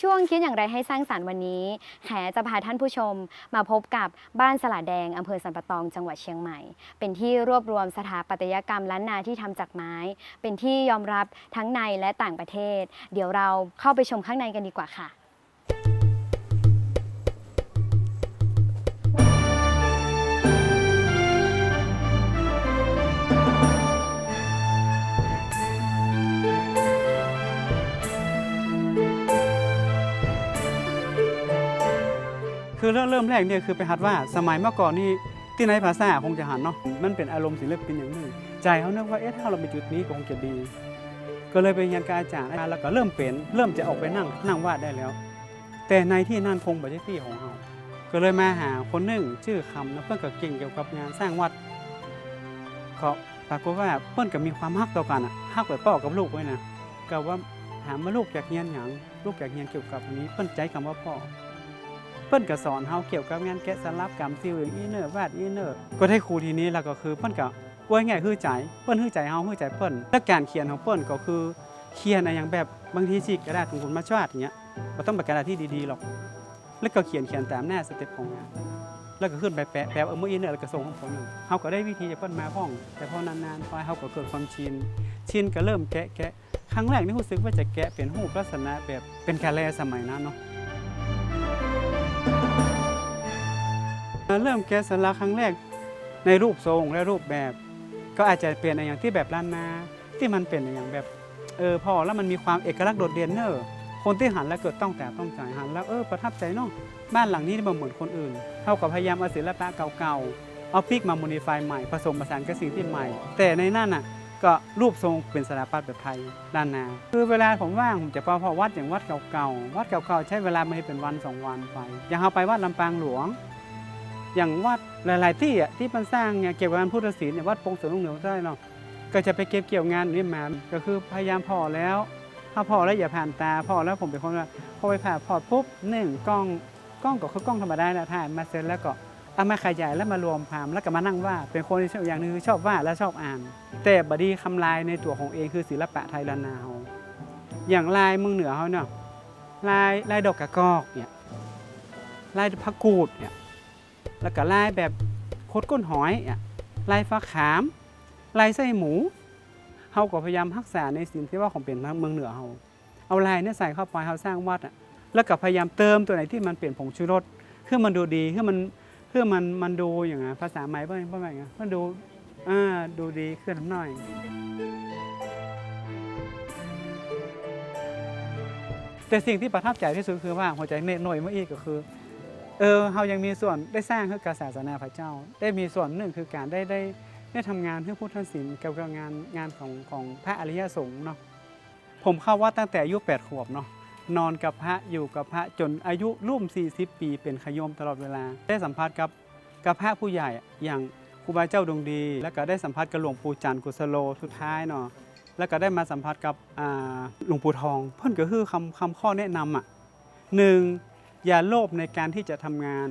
ช่วงคิดอย่างไรให้สร้างสารรค์วันนี้ แขจะพาท่านผู้ชม มาพบกับบ้านสลาแดงอำเภอสันปะตองจังหวัดเชียงใหม่ เป็นที่รวบรวมสถาปัตยกรรมล้านนาที่ทำจากไม้ เป็นที่ยอมรับทั้งในและต่างประเทศ เดี๋ยวเราเข้าไปชมข้างในกันดีกว่าค่ะ คือเริ่มเริ่มแรกเนี่ยคือไปหัดว่าสมัยเมื่อก่อนนี่ที่ในภาษาคงจะหันเนาะมันเป็นอารมณ์ศิลปินอย่างหนึ่งใจเขาเนึกว่าเอ๊ะถ้าเราไปจุดนี้ก็คงจะดี ก็เลยไปเรียนกับอาจารย์แล้วก็เริ่มเป็นเริ่มจะออกไปนั่งนั่งวาดได้แล้ว แต่ในที่นั่นคงไม่ใช่ที่ของเราก็เลยมาหาคนหนึ่งชื่อคำนะเพื่อนก็เก่งเกี่ยวกับงานสร้างวัดก็ปรากฏว่าเพื่อนก็มีความฮักต่อกันอะฮักแบบพ่อกับลูกไว้นะก็ว่าถามว่าลูกอยากเรียนอย่างลูกอยากเรียนเกี่ยวกับนนี้เพื่อนใจคำว่าพ่อ เปิ้นก็สอนเฮาเกี่ยวกับงานแกะสลักกรรมซิลอย่างอีเนอร์วาดอีเนอร์ก็ได้ครูทีนี้แล้วก็คือเปิ้นก็ว่าง่ายคือใจเปิ้นฮื้อใจเฮาฮื้อใจเปิ้นแล้วการเขียนของเปิ้นก็คือเขียนอะไรอย่างแบบบางทีสิกระดาษของคุณมาชวาดอย่างเงี้ยบ่ต้องเป็นกระดาษที่ดีๆหรอก แล้วก็เขียนเขียนตามหน้าสเต็ปของงานแล้วก็ขึ้นไปแปะแปะเออมืออีเนอร์แล้วก็ส่งของผมเฮาก็ได้วิธีจะเปิ้นมาพ้อง แต่พอนานๆไปเฮาก็เกิดความชินชินก็เริ่มแกะแกะครั้งแรกนี่รู้สึกว่าจะแกะเป็นรูปลักษณะแบบเป็นกาแลสมัยนั้นเนาะ เริ่มแกะสลักครั้งแรกในรูปทรงและรูปแบบ ก็อาจจะเป็นอย่างที่แบบล้านนาที่มันเป็นอย่างแบบเออพอแล้วมันมีความเอกลักษณ์โดดเด่นเนอะคนที่หันแล้วเกิดต้องแต่ต้องใจหันแล้วเออประทับใจเนาะบ้านหลังนี้มันเหมือนคนอื่น เท่ากับพยายามเอาศิลปะเก่าๆเอาพิกมาโมดิฟายใหม่ผสมผสานกับสิ่งที่ใหม่ แต่ในนั่นน่ะก็รูปทรงเป็นสถาปัตย์แบบไทยล้านนา คือเวลาผมว่างผมจะไปพอวัดอย่างวัดเก่าๆวัดเก่าๆใช้เวลาไม่ให้เป็นวันสองวันไปอย่างเอาไปวัดลำปางหลวง อย่างวัดหลาย ๆ ที่อะที่มันสร้างเนี่ยเกี่ยวกับงานพุทธศิลป์เนี่ยวัดปงสวนลุงเหนือใต้เนาะก็จะไปเก็บเกี่ยวงานนี่มาก็คือพยายามพอแล้ว ถ้าพอแล้วอย่าผ่านตาพอแล้วผมเป็นคนว่าพอไปผ่าพอปุ๊บหนึ่งกล้องกล้องก็คือกล้องธรรมดาแหละถ่ายมาเสร็จแล้วก็เอามาขยายแล้วมารวมพามแล้วก็มานั่งวาดเป็นคนที่ชอบอย่างหนึงคือชอบวาดและชอบอ่าน แต่บดีคำลายในตัวของเองคือศิลปะไทยล้านนาเฮาอย่างลายเมืองเหนือเขาเนาะลายลายดอกกระกอกเนี่ยลายพระกูดเนี่ย แล้วก็ลายแบบโคดก้นหอยลายฟ้าขามลายไส้หมูเฮาก็พยายามรักษาในสิ่งที่ว่าของเป็นเมืองเหนือเฮาเอาลายเนี่ยใส่เข้าไปเฮาสร้างวัดอะแล้วก็พยายามเติมตัวไหนที่มันเปลี่ยนผงชูรสเพื่อมันดูดีเพื่อมันเพื่อมันมันดูอย่างไงภาษาใหม่เพื่อนเพื่อนว่าไงมันดูอ่าดูดีขึ้นหน่อยแต่สิ่งที่ประทับใจที่สุดคือว่าหัวใจเนตหน่อยเมื่ออีกก็คือ เออเรายังมีส่วนได้สร้างเพื่อการศาสนาพระเจ้า ได้มีส่วนหนึ่งคือการได้ได้ได้ทำงานเพื่อพุทธศิลป์เกี่ยวกับงานงานของของพระอริยสงฆ์เนาะผมเข้าวัดตั้งแต่อายุ8ขวบเนาะนอนกับพระอยู่กับพระจนอายุร่วม 40 ปีเป็นขยมตลอดเวลา ได้สัมผัสกับกับพระผู้ใหญ่อย่างครูบาเจ้าดวงดี แล้วก็ได้สัมผัสกับหลวงปู่จันทร์กุสโลสุดท้ายเนาะแล้วก็ได้มาสัมผัสกับอ่าหลวงปู่ทอง เพื่อนก็คือคำคำข้อแนะนำอะหนึ่ง อย่าโลภในการที่จะทำงาน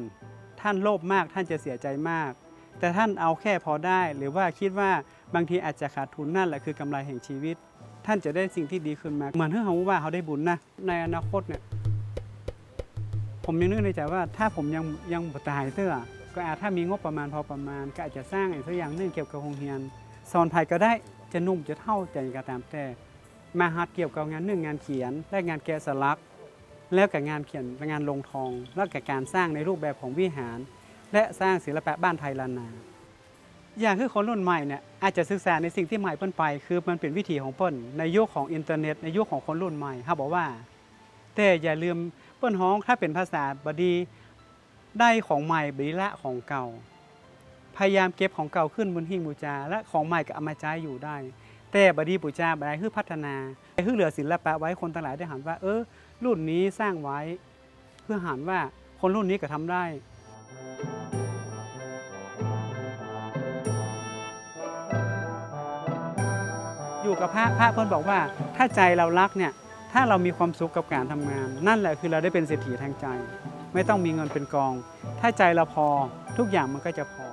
ท่านโลภมากท่านจะเสียใจมาก แต่ท่านเอาแค่พอได้หรือว่าคิดว่าบางทีอาจจะขาดทุนนั่นแหละคือกำไรแห่งชีวิต ท่านจะได้สิ่งที่ดีขึ้นมา เหมือนที่เขาว่าเขาได้บุญนะในอนาคตเนี่ยผมยังนึกในใจว่าถ้าผมยังยังบ่ตายเตื้อก็อาจถ้ามีงบประมาณพอประมาณ ก็อาจจะสร้างอะไรสักอย่างหนึงเกี่ยวกับโรงเรียนสอนภัยก็ได้จะนุ่มจะเท่าใจก็ตามแต่ มาหัดเกี่ยวกับงานหนึ่งงานเขียนและงานแกะสลัก แล้วกับงานเขียนงานลงทอง แล้วกับการสร้างในรูปแบบของวิหาร และสร้างศิลปะบ้านไทยล้านนาอย่างคือคนรุ่นใหม่เนี่ยอาจจะศึกษาในสิ่งที่ใหม่เปิ้นไป คือมันเป็นวิถีของเปิ้นในยุคของอินเทอร์เน็ต ในยุคของคนรุ่นใหม่เขาบอกว่า แต่อย่าลืมเปิ้นฮ้องถ้าเป็นภาษาบดีได้ของใหม่บดีละของเก่า พยายามเก็บของเก่าขึ้นบนหิ้งบูชาและของใหม่ก็เอามาใช้อยู่ได้ แต่บดีบูชาบได้คือพัฒนาคือเหลือศิลปะไว้คนต่างหลายได้หันว่า เออ รุ่นนี้สร้างไว้ เพื่อหันว่าคนรุ่นนี้ก็ทำได้อยู่กับพระพระเพิ่นบอกว่าถ้าใจเรารักเนี่ยถ้าเรามีความสุขกับการทำงาน นั่นแหละคือเราได้เป็นเศรษฐีทางใจ ไม่ต้องมีเงินเป็นกอง ถ้าใจเราพอทุกอย่างมันก็จะพอ